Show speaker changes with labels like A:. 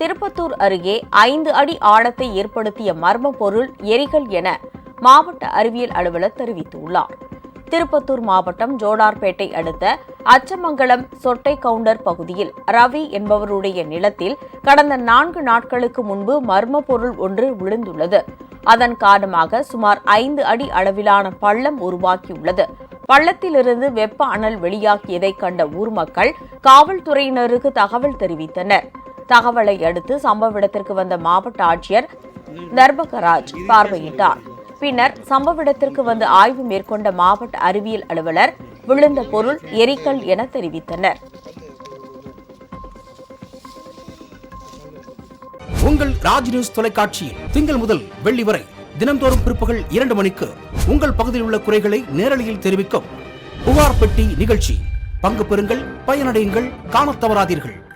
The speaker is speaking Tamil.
A: திருப்பத்தூர் அருகே ஐந்து அடி ஆழத்தை ஏற்படுத்திய மர்ம பொருள் எரிகள் என மாவட்ட அறிவியல் அலுவலர் தெரிவித்துள்ளார். திருப்பத்தூர் மாவட்டம் ஜோடார்பேட்டை அடுத்த அச்சமங்கலம் சொட்டை கவுண்டர் பகுதியில் ரவி என்பவருடைய நிலத்தில் கடந்த நான்கு நாட்களுக்கு முன்பு மர்ம பொருள் ஒன்று விழுந்துள்ளது. அதன் காரணமாக சுமார் ஐந்து அடி அளவிலான பள்ளம் உருவாக்கியுள்ளது பள்ளத்திலிருந்து வெப்ப அனல் வெளியாகியதை கண்ட ஊர் மக்கள் காவல்துறையினருக்கு தகவல் தெரிவித்தனர். தகவலை அடுத்து சம்பவ இடத்திற்கு வந்த மாவட்ட ஆட்சியர் தர்பகராஜ் பார்வையிட்டார். பின்னர் சம்பவ இடத்திற்கு வந்து ஆய்வு மேற்கொண்ட மாவட்ட அறிவியல் அலுவலர் விழுந்த பொருள் எரிக்கல் என தெரிவித்தனர்.
B: உங்கள் ராஜ் நியூஸ் தொலைக்காட்சியில் திங்கள் முதல் வெள்ளி வரை தினந்தோறும் பிற்பகல் இரண்டு மணிக்கு உங்கள் பகுதியில் உள்ள குறைகளை நேரலையில் தெரிவிக்கும் புகார் பெட்டி நிகழ்ச்சி. பங்கு பெறுங்கள் பயனடையுங்கள் காணத் தவறாதீர்கள்.